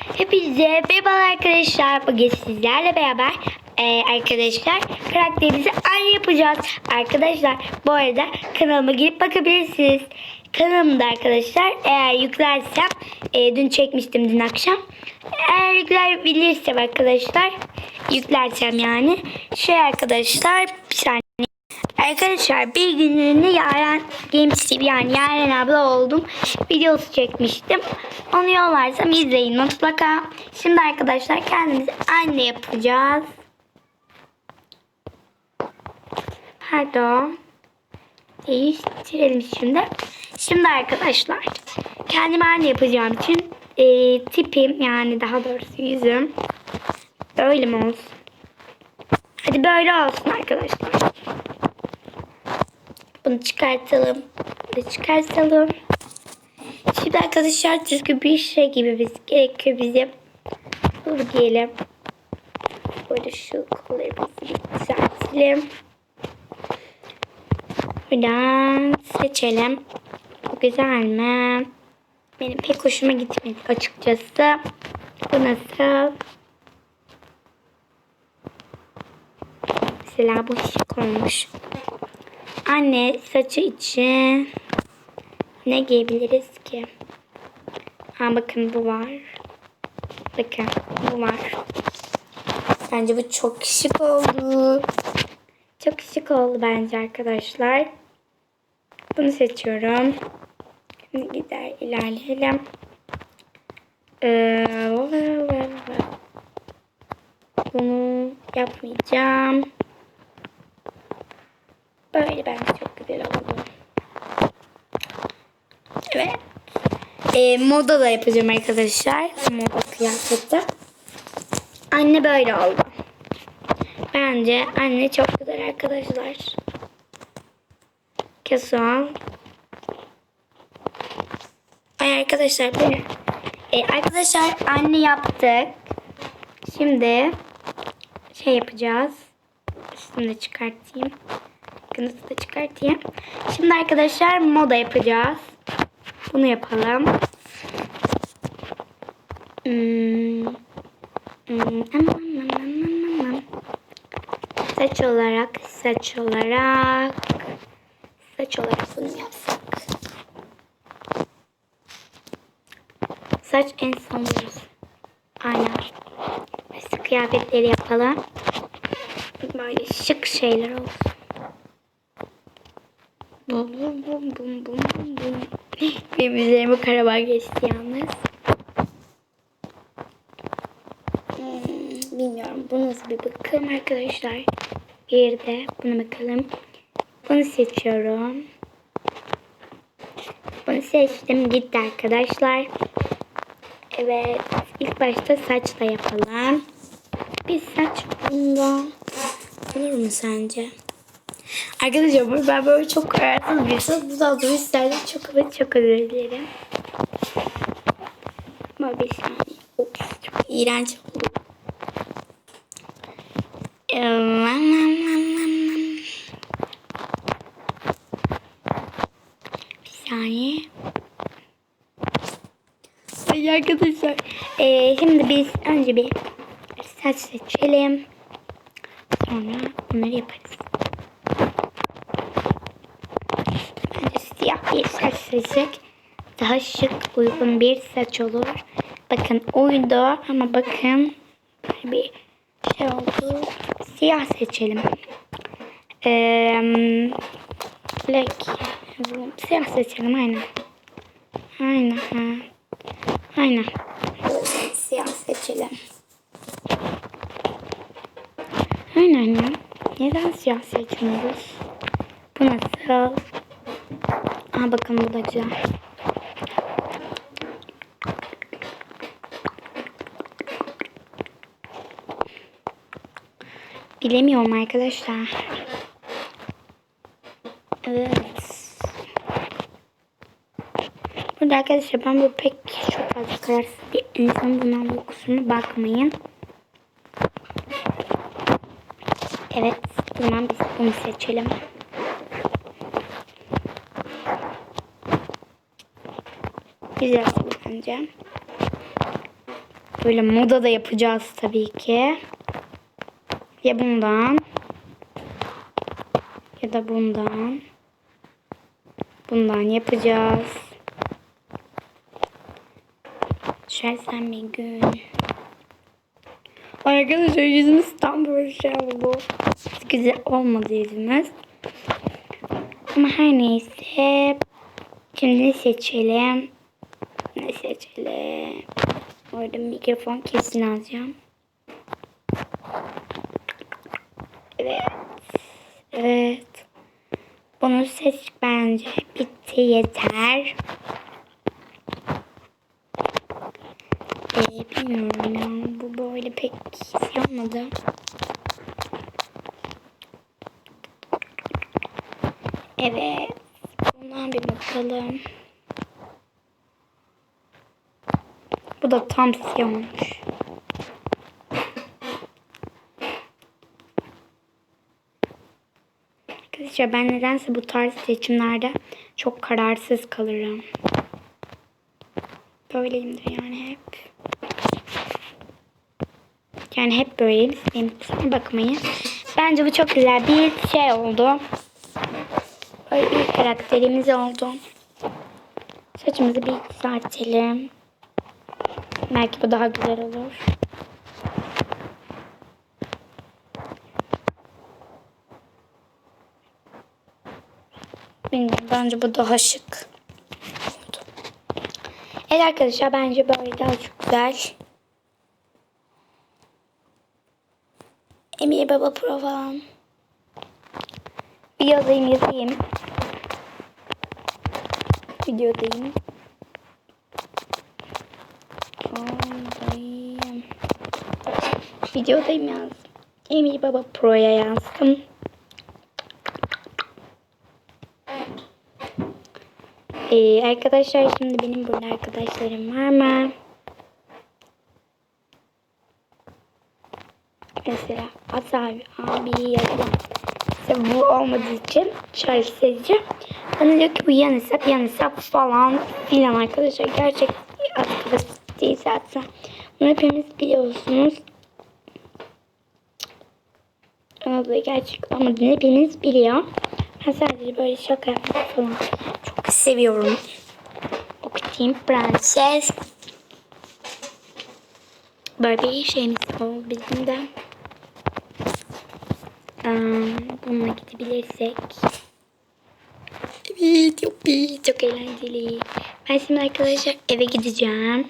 Hepinize merhaba arkadaşlar. Bugün sizlerle beraber e, arkadaşlar karakterimizi aynı yapacağız. Arkadaşlar bu arada kanalıma girip bakabilirsiniz. Kanalımda arkadaşlar eğer yüklersem e, dün çekmiştim dün akşam. Eğer yükleyebilirsem arkadaşlar yüklersem yani şey arkadaşlar bir saniye. Arkadaşlar bir günlüğüne Yaren Games TV yani Yaren abla oldum. Videosu çekmiştim. Onu yollarsam izleyin mutlaka. Şimdi arkadaşlar kendimizi anne yapacağız. Pardon. Değiştirelim şimdi. Şimdi arkadaşlar kendime anne yapacağım için e, tipim yani daha doğrusu yüzüm böyle mi olsun? Hadi böyle olsun arkadaşlar. Bunu çıkartalım. Bunu çıkartalım. Şimdi arkadaşlar düzgün bir şey gibi biz gerekiyor bizim. Dur diyelim. Böyle şu kollarımızı düzeltelim. Buradan seçelim. Bu güzel mi? Benim pek hoşuma gitmedi açıkçası. Bu nasıl? Mesela bu şık olmuş. Anne saçı için ne giyebiliriz ki? Ha bakın bu var. Bakın bu var. Bence bu çok şık oldu. Çok şık oldu bence arkadaşlar. Bunu seçiyorum. Şimdi gider ilerleyelim. Ee, bunu yapmayacağım. Böyle bence çok güzel oldu. Evet. Ee, moda da yapacağım arkadaşlar. Moda kıyafeti. Anne böyle oldu. Bence anne çok güzel arkadaşlar. Kesin. Ay arkadaşlar bu ne? Ee, arkadaşlar anne yaptık. Şimdi şey yapacağız. Üstünü de çıkartayım. Kınıtı da çıkartayım. Şimdi arkadaşlar moda yapacağız. Bunu yapalım. Hmm. Hmm. Saç olarak, saç olarak, saç olarak bunu yapsak. Saç en son. Aynen. Mesela kıyafetleri yapalım. Böyle şık şeyler olsun. Bum bum bum bum bum bum bum. Benim üzerime karabağ geçti yalnız. Hmm, bilmiyorum. Bu nasıl bir bakalım arkadaşlar. Bir de buna bakalım. Bunu seçiyorum. Bunu seçtim. Gitti arkadaşlar. Evet. ilk başta saçla yapalım. Bir saç bunda. Olur mu sence? Arkadaşlar ben böyle çok kararsız bir şey. Bu da isterdim. Çok ama çok özür dilerim. Ama bir saniye. Çok iğrenç oldu. Bir saniye. Ay arkadaşlar. Ee, şimdi biz önce bir saç seçelim. Sonra bunları yaparız. Bence siyah bir saç seçsek daha şık uygun bir saç olur. Bakın uydu ama bakın bir şey oldu. Siyah seçelim. Ee, black. Siyah seçelim aynen. Aynen. Ha. Aynen. Siyah seçelim. Aynen ya. Neden siyah seçmiyoruz? Bu nasıl? Aha bakın bu da güzel. Bilemiyorum arkadaşlar. Evet. Burada arkadaşlar ben böyle pek çok fazla kararsız bir insan bundan bu kusuruna bakmayın. Evet. O zaman biz bunu seçelim. Güzel bence. Böyle moda da yapacağız tabii ki. Ya bundan. Ya da bundan. Bundan yapacağız. Düşersen bir gün. Arkadaşlar yüzümüz tam böyle şey oldu. Güzel olmadı yüzümüz. Ama her neyse. Şimdi seçelim? Orada mikrofon kesin alacağım. Evet. Evet. Bunu seç bence. Bitti yeter. Ee, bilmiyorum ya. Bu böyle pek iyi olmadı. Evet. Bundan bir bakalım. Bu da tam siyah ben nedense bu tarz seçimlerde çok kararsız kalırım. Böyleyimdir yani hep. Yani hep böyleyim. Benim kusura bakmayın. Bence bu çok güzel bir şey oldu. Böyle bir karakterimiz oldu. Saçımızı bir düzeltelim. Belki bu daha güzel olur. Bilmiyorum. Bence bu daha şık. Evet arkadaşlar bence böyle daha çok güzel. Emir Baba Pro falan. Bir yazayım. Videodayım. Videodayım. Videodayım yazdım. Emir Baba Pro'ya yazdım. Ee, arkadaşlar şimdi benim burada arkadaşlarım var mı? Mesela At abi, abi yazdım. İşte bu olmadığı için şöyle seçeceğim. Bana diyor ki bu yan hesap, yan hesap falan filan arkadaşlar. Gerçek arkadaş değil zaten. Bunu hepimiz biliyorsunuz. Bu gerçek olmadığını hepiniz biliyor. Ben sadece böyle şaka yapmak falan çok seviyorum. Okutayım prenses. Böyle bir şeyimiz oldu bizim de. Um, bununla gidebilirsek. Evet, yuppi, çok eğlenceli. Ben şimdi arkadaşlar eve gideceğim.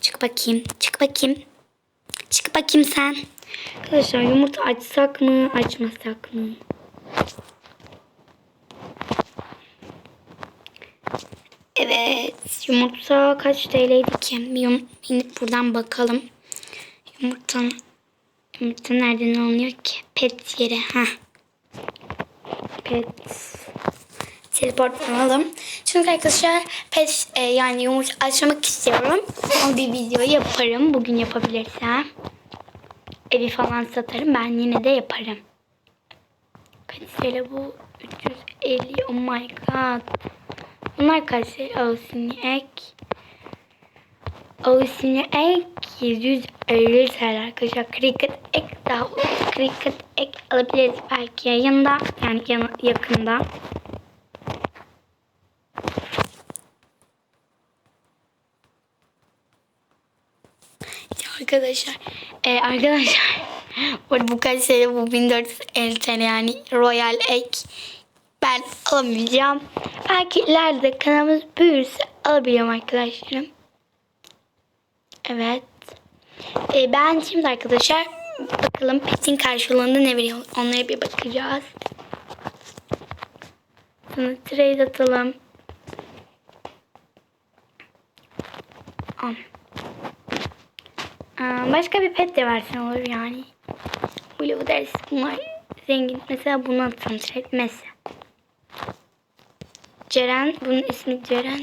Çık bakayım, çık bakayım. Çık bakayım sen. Arkadaşlar yumurta açsak mı, açmasak mı? Evet, yumurta kaç TL'ydi ki? Bir yum inip buradan bakalım. Yumurta, yumurta nereden alınıyor ki? Pet yeri, ha. Pet. Teleport alalım. Çünkü arkadaşlar pet e, yani yumurta açmak istiyorum. O bir video yaparım. Bugün yapabilirsem. Evi falan satarım. Ben yine de yaparım. Kaç TL bu? 350. Oh my god. Bunlar kaç TL? Ağustos ek. Ağustos ek 150 TL arkadaşlar. Cricket ek daha. Cricket ek alabiliriz belki yayında. Yani yan- yakında. İşte arkadaşlar. E, arkadaşlar. Bu kaç TL bu 1450 TL yani Royal Egg. Ben alamayacağım. Belki ileride kanalımız büyürse alabiliyorum arkadaşlarım. Evet. E, ben şimdi arkadaşlar bakalım petin karşılığında ne veriyor. Onlara bir bakacağız. Sonra trade atalım. Al. Başka bir pet de versen olur yani. Blue ders bunlar zengin. Mesela bunu atalım mesela. Ceren, bunun ismi Ceren.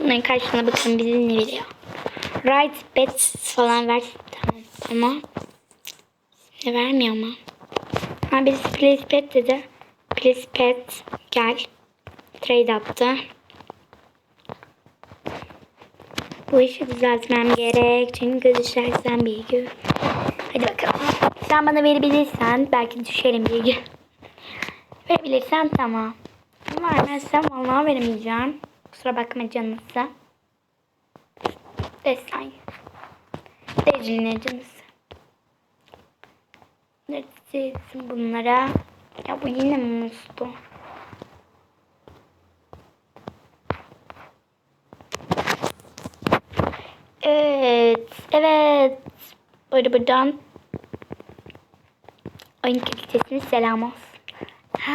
Bunların karşılığına bakın bizi ne veriyor. Right bets falan ver. Tamam ama. Ne vermiyor ama. Ha birisi place bet dedi. Chris Pet gel. Trade attı. Bu işi düzeltmem gerek. Çünkü düşersen bir gün. Hadi bakalım. Sen bana verebilirsen belki düşerim bir gün. Verebilirsen tamam. Vermezsem vallahi veremeyeceğim. Kusura bakma canısı. Destan. Derinle canısı. Neredesin bunlara? Ya bu yine muslu? Evet. Evet. Böyle buradan oyun kalitesine selam olsun. Ha.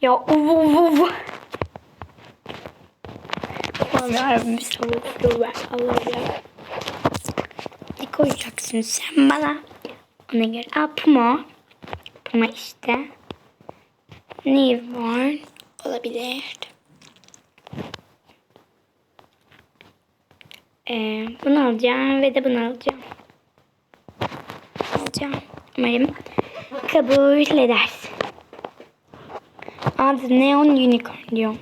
Ya uv uv uv. Aman yarabbim sabır ver Allah ya. Ne koyacaksın sen bana? Ona göre. Aa Puma. Puma işte. Newborn olabilir. Ee, bunu alacağım ve de bunu alacağım. Alacağım. Umarım kabul edersin. Adı Neon Unicorn diyor.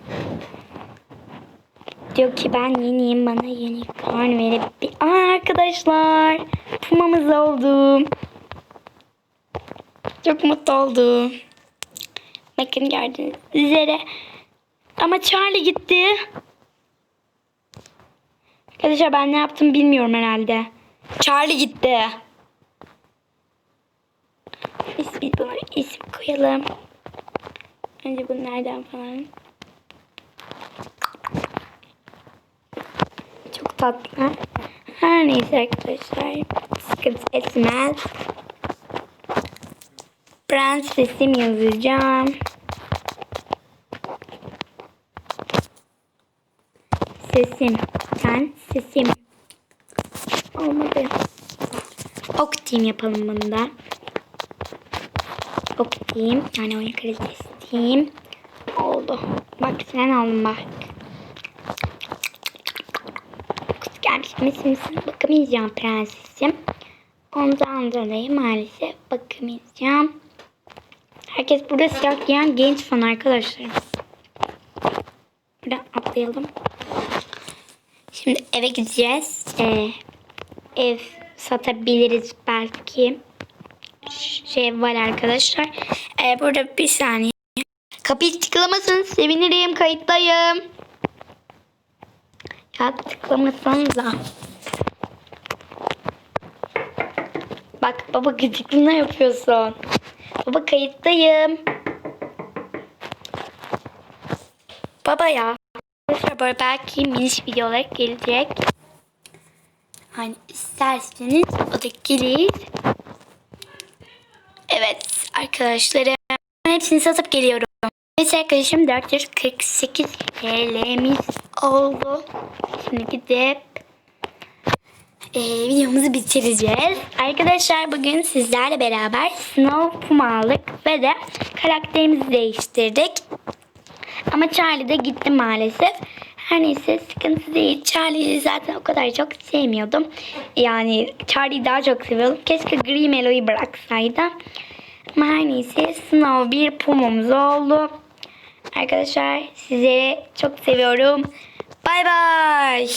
Diyor ki ben yeniyim bana unicorn verebilir. Aa arkadaşlar. Pumamız oldu. Çok mutlu oldum. Bakın gördüğünüz üzere. Ama Charlie gitti. Arkadaşlar ben ne yaptım bilmiyorum herhalde. Charlie gitti. Biz, biz buna isim koyalım. Önce bunlardan falan. Çok tatlı. Her neyse arkadaşlar. Sıkıntı etmez. Prensesim yazacağım. Sesim. Ben sesim. Olmadı. Ok diyeyim yapalım bunu da. Ok diyeyim. Yani oyun kalitesi. Oldu. Bak sen oldun misin bakamayacağım prensesim. Ondan dolayı maalesef bakamayacağım. Herkes burada siyah giyen genç fan arkadaşlar. Buradan atlayalım. Şimdi eve gideceğiz. Ee, ev satabiliriz belki. Şey var arkadaşlar. Ee, burada bir saniye. Kapıyı tıklamasın sevinirim kayıttayım. Ya tıklamasanıza. Bak baba gıcıklığına yapıyorsun. Baba kayıttayım. Baba ya. Böyle belki miniş videolar gelecek. Hani isterseniz o da gelir. Evet arkadaşlarım. Hepsini satıp geliyorum. Evet arkadaşım 448 TL'miz oldu. Şimdi gidip e, videomuzu bitireceğiz. Arkadaşlar bugün sizlerle beraber Snow Puma aldık ve de karakterimizi değiştirdik. Ama Charlie de gitti maalesef. Her neyse sıkıntı değil. Charlie'yi zaten o kadar çok sevmiyordum. Yani Charlie'yi daha çok seviyordum. Keşke Gri Melo'yu bıraksaydı. Ama her neyse Snow bir pumamız oldu. Arkadaşlar sizleri çok seviyorum. Bay bay.